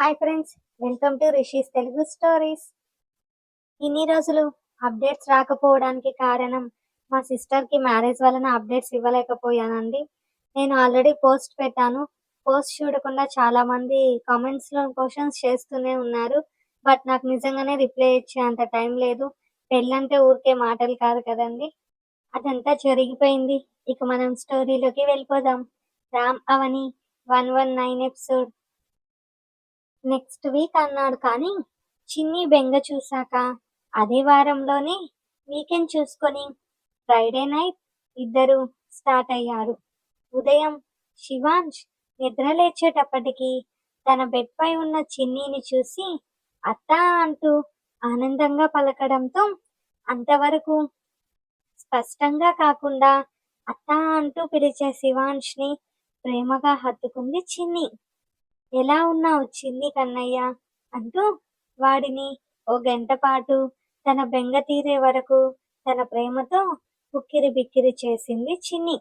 Hi friends welcome to Rishi's Telugu stories. ఇన్ని రోజులు updates రాకపోవడానికి కారణం మా సిస్టర్కి మ్యారేజ్ వలన అప్డేట్స్ ఇవ్వలేకపోయానండి. నేను ఆల్రెడీ పోస్ట్ పెట్టాను. పోస్ట్ చూడకుండా చాలా మంది కామెంట్స్లో క్వశ్చన్స్ చేస్తూనే ఉన్నారు. బట్ నాకు నిజంగానే రిప్లై ఇచ్చే అంత టైం లేదు. పెళ్ళంటే ఊరికే మాటలు కాదు కదండి. అదంతా జరిగిపోయింది. ఇక మనం స్టోరీలోకి వెళ్ళిపోదాం. Ram Avani one one nine episode next week అన్నాడు కానీ చిన్ని బెంగ చూశాక అదే వారంలోనే వీకెండ్ చూసుకొని ఫ్రైడే నైట్ ఇద్దరు స్టార్ట్ అయ్యారు. ఉదయం శివాంష్ నిద్రలేచేటప్పటికి తన బెడ్ పై ఉన్న చిన్నీని చూసి అత్త అంటూ ఆనందంగా పలకడంతో అంతవరకు స్పష్టంగా కాకుండా అత్త అంటూ పిలిచే శివాంష్ని ప్రేమగా హత్తుకుంది చిన్ని. ఎలా ఉన్నావు చిన్ని కన్నయ్య? అంటూ వాడిని ఓ గంట పాటు తన బెంగ తీరే వరకు తన ప్రేమతో ఉక్కిరి బిక్కిరి చేసింది చిన్ని.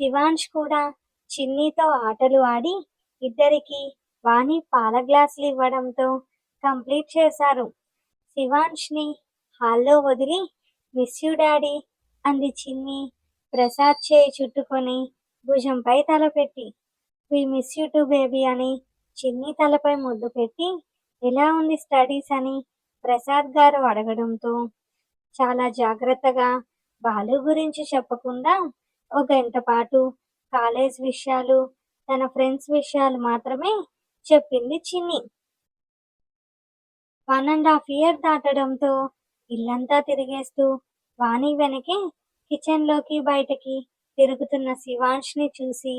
శివాంష్ కూడా చిన్నితో ఆటలు ఆడి ఇద్దరికి వాణి పాల గ్లాసులు ఇవ్వడంతో కంప్లీట్ చేశారు. శివాంష్ని హాల్లో వదిలి మిస్ యూ డాడీ అంది చిన్ని ప్రసాద్ చేయి చుట్టుకొని భుజంపై తలపెట్టి. We miss you too baby అని చిన్ని తలపై ముద్దు పెట్టి ఎలా ఉంది స్టడీస్? అని ప్రసాద్ గారు అడగడంతో చాలా జాగ్రత్తగా బాలు గురించి చెప్పకుండా ఒక గంట పాటు కాలేజ్ విషయాలు తన ఫ్రెండ్స్ విషయాలు మాత్రమే చెప్పింది Chinni. One and half year దాటడంతో ఇల్లంతా తిరిగేస్తూ వాణి వెనకే కిచెన్లోకి బయటకి తిరుగుతున్న శివాంష్ని చూసి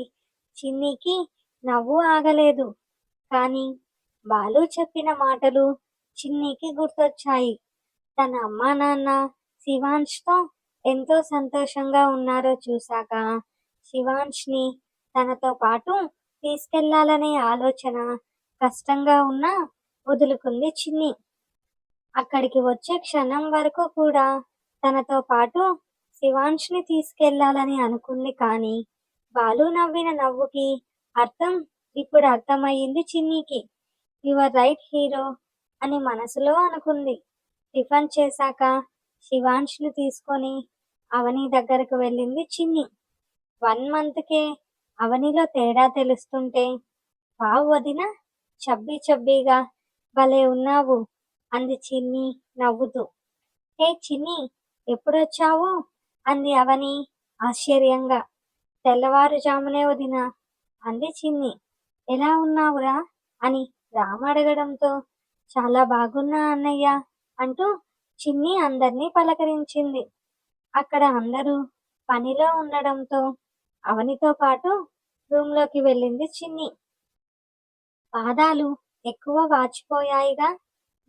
చిన్నికి నవ్వు ఆగలేదు. కానీ బాలు చెప్పిన మాటలు చిన్నికి గుర్తొచ్చాయి. తన అమ్మా నాన్న శివాంష్తో ఎంతో సంతోషంగా ఉన్నారో చూశాక శివాంష్ని తనతో పాటు తీసుకెళ్ళాలనే ఆలోచన కష్టంగా ఉన్నా వదులుకుంది చిన్ని. అక్కడికి వచ్చే క్షణం వరకు కూడా తనతో పాటు శివాంష్ని తీసుకెళ్ళాలని అనుకుంది కానీ బాలు నవ్విన నవ్వుకి అర్థం ఇప్పుడు అర్థమయ్యింది చిన్నికి. యువర్ రైట్ హీరో అని మనసులో అనుకుంది. టిఫన్ చేశాక శివాంష్ను తీసుకొని అవని దగ్గరకు వెళ్ళింది చిన్ని. వన్ మంత్కే అవనిలో తేడా తెలుస్తుంటే బావు వదిన చబ్బీ చబ్బీగా భలే ఉన్నావు అంది చిన్ని నవ్వుతూ. హే చిన్ని ఎప్పుడొచ్చావు? అంది అవని ఆశ్చర్యంగా. తెల్లవారుజామునే వదిన. అంది చిన్ని. ఎలా ఉన్నావురా? అని రామ అడగడంతో చాలా బాగున్నా అన్నయ్య అంటూ చిన్ని అందరినీ పలకరించింది. అక్కడ అందరూ పనిలో ఉండడంతో అవనితో పాటు రూమ్లోకి వెళ్ళింది చిన్ని. పాదాలు ఎక్కువ వాచిపోయాయిగా.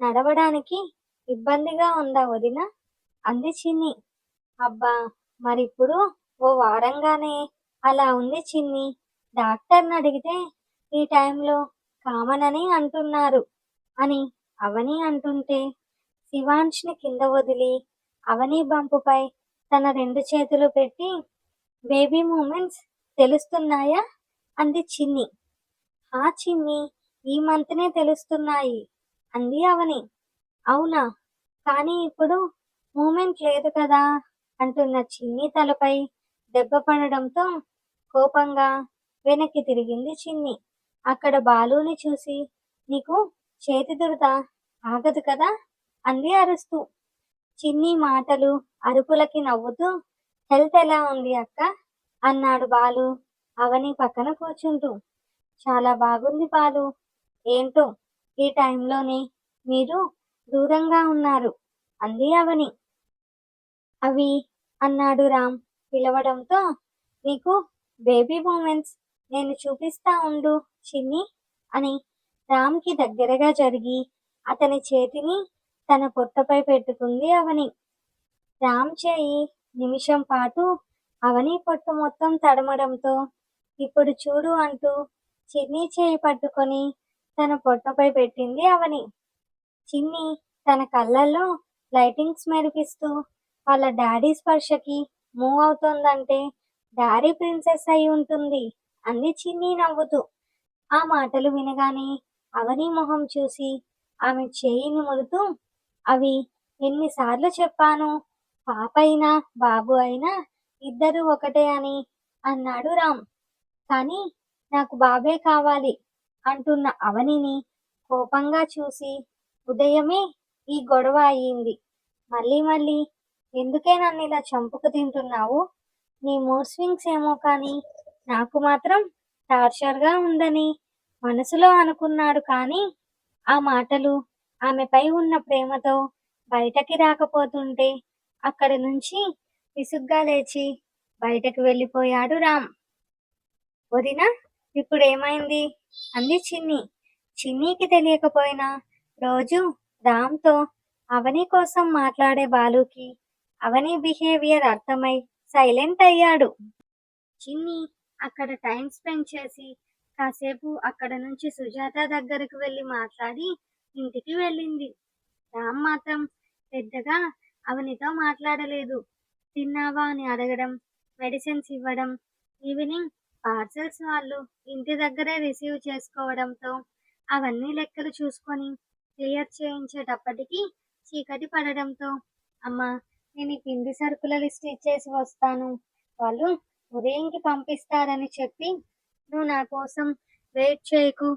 నడవడానికి ఇబ్బందిగా ఉందా వదిన? అంది చిన్ని. అబ్బా మరిప్పుడు ఓ వారంగానే అలా ఉంది చిన్ని. డాక్టర్ని అడిగితే ఈ టైంలో కామన్ అని అంటున్నారు అని అవని అంటుంటే శివాంష్ని కింద వదిలి అవని బంపుపై తన రెండు చేతులు పెట్టి బేబీ మూమెంట్స్ తెలుస్తున్నాయా? అంది చిన్ని. ఆ చిన్ని ఈ మంత్నే తెలుస్తున్నాయి అంది అవని. అవునా కానీ ఇప్పుడు మూమెంట్ లేదు కదా అంటున్న చిన్ని తలపై దెబ్బ పడడంతో కోపంగా వెనక్కి తిరిగింది చిన్ని. అక్కడ బాలుని చూసి నీకు చేతి దురద ఆగదు కదా? అంది అరుస్తూ. చిన్ని మాటలు అరుపులకి నవ్వుతూ హెల్త్ ఎలా ఉంది అక్క? అన్నాడు బాలు అవని పక్కన కూర్చుంటూ. చాలా బాగుంది బాలు. ఏంటో ఈ టైంలోనే మీరు దూరంగా ఉన్నారు అంది అవని. అవి అన్నాడు రామ్. పిలవడంతో నీకు బేబీ మూమెంట్స్ నేను చూపిస్తా ఉండు చిన్ని అని రామ్కి దగ్గరగా జరిగి అతని చేతిని తన పొట్టపై పెట్టుకుంది అవని. రామ్ చేయి నిమిషం పాటు అవని పొట్టు మొత్తం తడమడంతో ఇప్పుడు చూడు అంటూ చిన్ని చేయి పట్టుకొని తన పొట్టపై పెట్టింది అవని. చిన్ని తన కళ్ళల్లో లైటింగ్స్ మెరిపిస్తూ వాళ్ళ డాడీ స్పర్శకి మూవ్ అవుతోందంటే డారీ ప్రిన్సెస్ అయి ఉంటుంది. అంది చిన్ని నవ్వుతూ. ఆ మాటలు వినగానే అవని మొహం చూసి ఆమె చేయిని ముడుతూ అవి ఎన్నిసార్లు చెప్పాను పాప అయినా బాబు అయినా ఇద్దరు ఒకటే అని అన్నాడు రామ్. కానీ నాకు బాబే కావాలి అంటున్న అవనిని కోపంగా చూసి ఉదయమే ఈ గొడవ అయ్యింది. మళ్ళీ మళ్ళీ ఎందుకే నన్ను ఇలా చంపుకు తింటున్నావు? నీ మూడ్ స్వింగ్స్ ఏమో కానీ నాకు మాత్రం టార్చర్గా ఉందని మనసులో అనుకున్నాడు కానీ ఆ మాటలు ఆమెపై ఉన్న ప్రేమతో బయటకి రాకపోతుంటే అక్కడి నుంచి విసుగ్గా లేచి బయటకు వెళ్ళిపోయాడు రామ్. వదిన ఇప్పుడు ఏమైంది అంది చిన్ని. చిన్నీకి తెలియకపోయినా రోజు రామ్తో అవని కోసం మాట్లాడే బాలుకి అవని బిహేవియర్ అర్థమై సైలెంట్ అయ్యాడు. చిన్ని అక్కడ టైం స్పెండ్ చేసి కాసేపు అక్కడ నుంచి సుజాత దగ్గరకు వెళ్ళి మాట్లాడి ఇంటికి వెళ్ళింది. రామ్ మాత్రం పెద్దగా అవనితో మాట్లాడలేదు. తిన్నావా అని అడగడం మెడిసిన్స్ ఇవ్వడం ఈవినింగ్ పార్సల్స్ వాళ్ళు ఇంటి దగ్గరే రిసీవ్ చేసుకోవడంతో అవన్నీ లెక్కలు చూసుకొని క్లియర్ చేయించేటప్పటికి చీకటి పడడంతో అమ్మ నేను ఈ పిండి సరుకుల లిస్ట్ ఇచ్చేసి వస్తాను. వాళ్ళు ఉదయంకి పంపిస్తారని చెప్పి నువ్వు నా కోసం వెయిట్ చేయకు.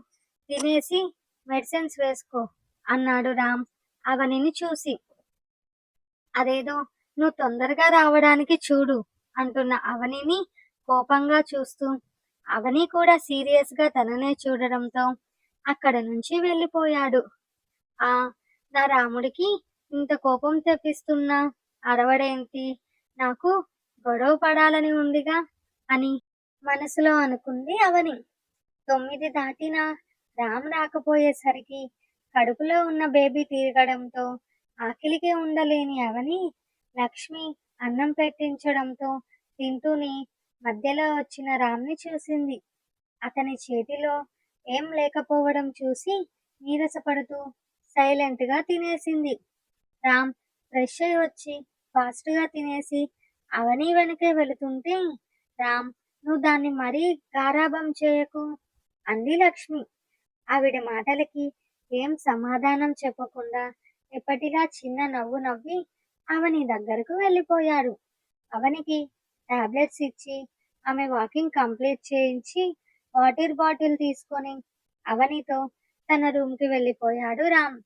తినేసి మెడిసిన్స్ వేసుకో అన్నాడు రామ్. అవనిని చూసి. అదేదో నువ్వు తొందరగా రావడానికి చూడు అంటున్న అవనిని కోపంగా చూస్తూ. అవని కూడా సీరియస్గా తననే చూడడంతో అక్కడ నుంచి వెళ్ళిపోయాడు. ఆ నా రాముడికి ఇంత కోపం తెప్పిస్తున్నా? అరవడేంటి? నాకు గొడవ పడాలని ఉందిగా అని మనసులో అనుకుంది అవని. తొమ్మిది దాటిన రామ్ రాకపోయేసరికి కడుపులో ఉన్న బేబీ తిరగడంతో ఆకలికి ఉండలేని అవని లక్ష్మి అన్నం పెట్టించడంతో తింటూనే మధ్యలో వచ్చిన రామ్ని చూసింది. అతని చేతిలో ఏం లేకపోవడం చూసి నీరసపడుతూ సైలెంట్గా తినేసింది. రామ్ ఫ్రెష్ అయి వచ్చి ఫాస్ట్గా తినేసి అవని వెనకే వెళుతుంటే రామ్ నువ్వు దాన్ని మరీ గారాభం చేయకు అంది లక్ష్మి. ఆవిడ మాటలకి ఏం సమాధానం చెప్పకుండా ఎప్పటిలా చిన్న నవ్వు నవ్వి అవని దగ్గరకు వెళ్ళిపోయాడు అవనికి టాబ్లెట్స్ ఇచ్చి ఆమె వాకింగ్ కంప్లీట్ చేయించి వాటర్ బాటిల్ తీసుకొని అవనితో తన రూమ్కి వెళ్ళిపోయాడు రామ్.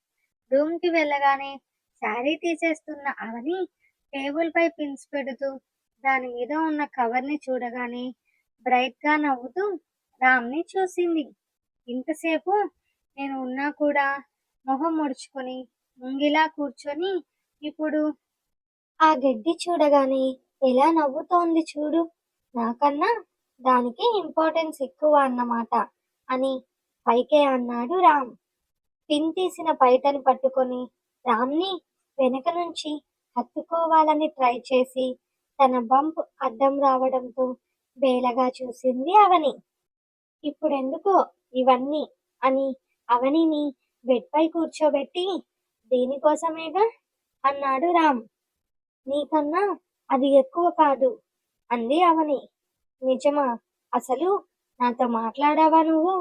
రూమ్కి వెళ్ళగానే శారీ తీసేస్తున్న అవని టేబుల్ పై పిన్స్ పెడుతూ దాని మీద ఉన్న కవర్ని చూడగానే బ్రైట్గా నవ్వుతూ రామ్ని చూసింది. ఇంతసేపు నేను ఉన్నా కూడా మొహం ముడుచుకొని ముంగిలా కూర్చొని ఇప్పుడు ఆ గడ్డి చూడగానే ఎలా నవ్వుతోంది చూడు. నాకన్నా దానికి ఇంపార్టెన్స్ ఎక్కువ అన్నమాట అని పైకే అన్నాడు రామ్. పిన్ తీసిన పైటను పట్టుకొని రామ్ని వెనక నుంచి హత్తుకోవాలని ట్రై చేసి తన బంప్ అడ్డం రావడంతో బేలగా చూసింది అవని. ఇప్పుడెందుకో ఇవన్నీ అని అవనిని బెడ్ పై కూర్చోబెట్టి దీనికోసమేగా అన్నాడు రామ్. నీకన్నా అది ఎక్కువ కాదు అంది అవని. నిజమా? అసలు నాతో మాట్లాడావా నువ్వు?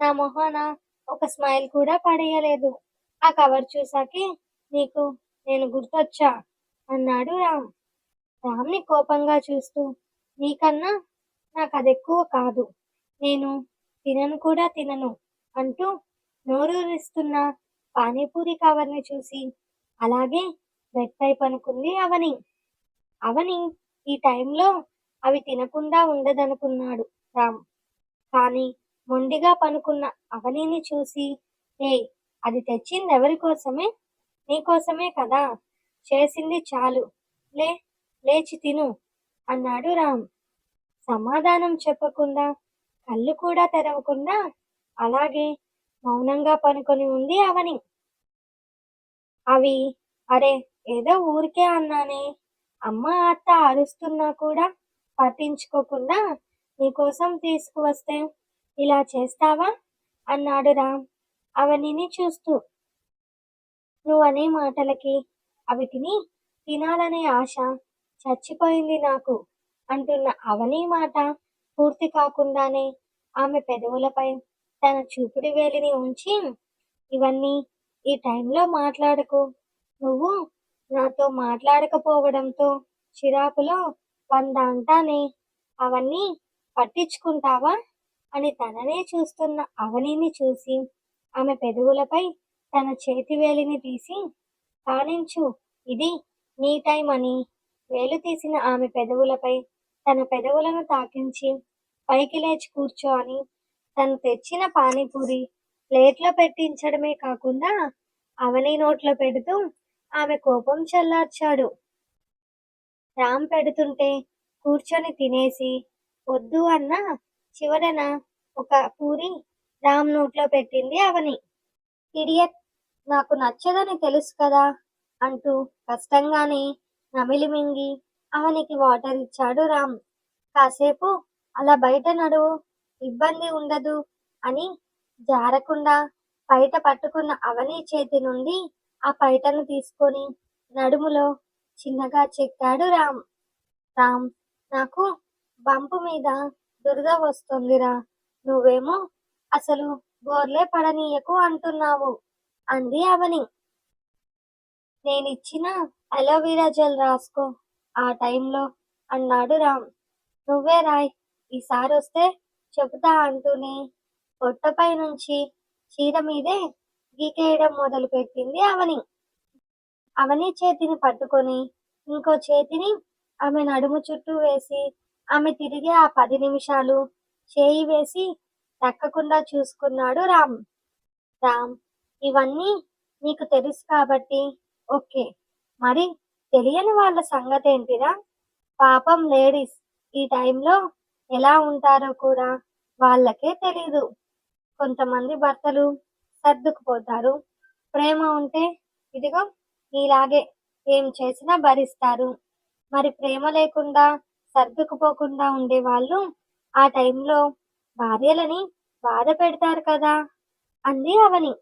నా మొహాన ఒక స్మైల్ కూడా పడేయలేదు. ఆ కవర్ చూసాకే నీకు నేను గుర్తొచ్చా? అన్నాడు రామ్. రామ్ని కోపంగా చూస్తూ నీకన్నా నాకు అది ఎక్కువ కాదు. నేను తినను కూడా తినను అంటూ నోరూరిస్తున్న పానీపూరి కవర్ని చూసి అలాగే బెడ్ పై పనుకుంది అవని. అవని ఈ టైంలో అవి తినకుండా ఉండదనుకున్నాడు రామ్. కానీ మొండిగా పనుకున్న అవనిని చూసి ఏ అది తెచ్చింది ఎవరి కోసమే? నీకోసమే కదా? చేసింది చాలు. లే లేచి తిను అన్నాడు రామ్. సమాధానం చెప్పకుండా కళ్ళు కూడా తెరవకుండా అలాగే మౌనంగా పనుకొని ఉంది అవని. అవి అరే ఏదో ఊరికే అన్నానే. అమ్మ అత్త అరుస్తున్నా కూడా పట్టించుకోకుండా నీకోసం తీసుకువస్తే ఇలా చేస్తావా? అన్నాడు రామ్. అవనిని చూస్తూ. నువ్వనే మాటలకి అవిటిని తినాలనే ఆశ చచ్చిపోయింది నాకు అంటున్న అవని మాట పూర్తి కాకుండానే ఆమె పెదవులపై తన చూపుడు వేలిని ఉంచి ఇవన్నీ ఈ టైంలో మాట్లాడకు. నువ్వు నాతో మాట్లాడకపోవడంతో చిరాకులో వంద అంటానే అవన్నీ పట్టించుకుంటావా? అని తననే చూస్తున్న అవనిని చూసి ఆమె పెదవులపై తన చేతి వేలిని తీసి కానించు ఇది నీ టైం అని వేలు తీసిన ఆమె పెదవులపై తన పెదవులను తాకించి పైకి లేచి కూర్చో అని తను తెచ్చిన పానీపూరి ప్లేట్లో పెట్టించడమే కాకుండా అవని నోట్లో పెడుతూ ఆమె కోపం చల్లార్చాడు. రామ్ పెడుతుంటే కూర్చొని తినేసి వద్దు అన్న చివరన ఒక పూరి రామ్ నోట్లో పెట్టింది అవని. ఇడియట్ నాకు నచ్చదని తెలుసు కదా అంటూ కష్టంగానే నమిలి మింగి అవనికి వాటర్ ఇచ్చాడు రామ్. కాసేపు అలా బయట నడువు ఇబ్బంది ఉండదు అని జారకుండా బయట పట్టుకున్న అవని చేతి నుండి ఆ పైటను తీసుకొని నడుములో చిన్నగా చెక్కాడు రామ్. రామ్ నాకు బంపు మీద దురద వస్తుందిరా నువ్వేమో అసలు బోర్లే పడనీయకు అంటున్నావు. అంది అవని. నేనిచ్చిన అలోవెరా జెల్ రాసుకో ఆ టైంలో అన్నాడు రామ్. నువ్వే రాయ్ ఈసారి వస్తే చెబుతా అంటూనే పొట్టపై నుంచి చీర మీదే గీకేయడం మొదలు పెట్టింది అవని. అవని చేతిని పట్టుకొని ఇంకో చేతిని ఆమె నడుము చుట్టూ వేసి ఆమె తిరిగి ఆ పది నిమిషాలు చేయి వేసి తక్కకుండా చూసుకున్నాడు రామ్. రామ్ ఇవన్నీ నీకు తెలుసు కాబట్టి ఓకే. మరి తెలియని వాళ్ళ సంగతి ఏంటిరా? పాపం లేడీస్ ఈ టైంలో ఎలా ఉంటారో కూడా వాళ్ళకే తెలీదు. కొంతమంది భర్తలు సర్దుకుపోతారు. ప్రేమ ఉంటే ఇదిగో నీలాగే ఏం చేసినా భరిస్తారు. మరి ప్రేమ లేకుండా సర్దుకుపోకుండా ఉండేవాళ్ళు ఆ టైంలో భార్యలని బాధ పెడతారు కదా అంది అవని.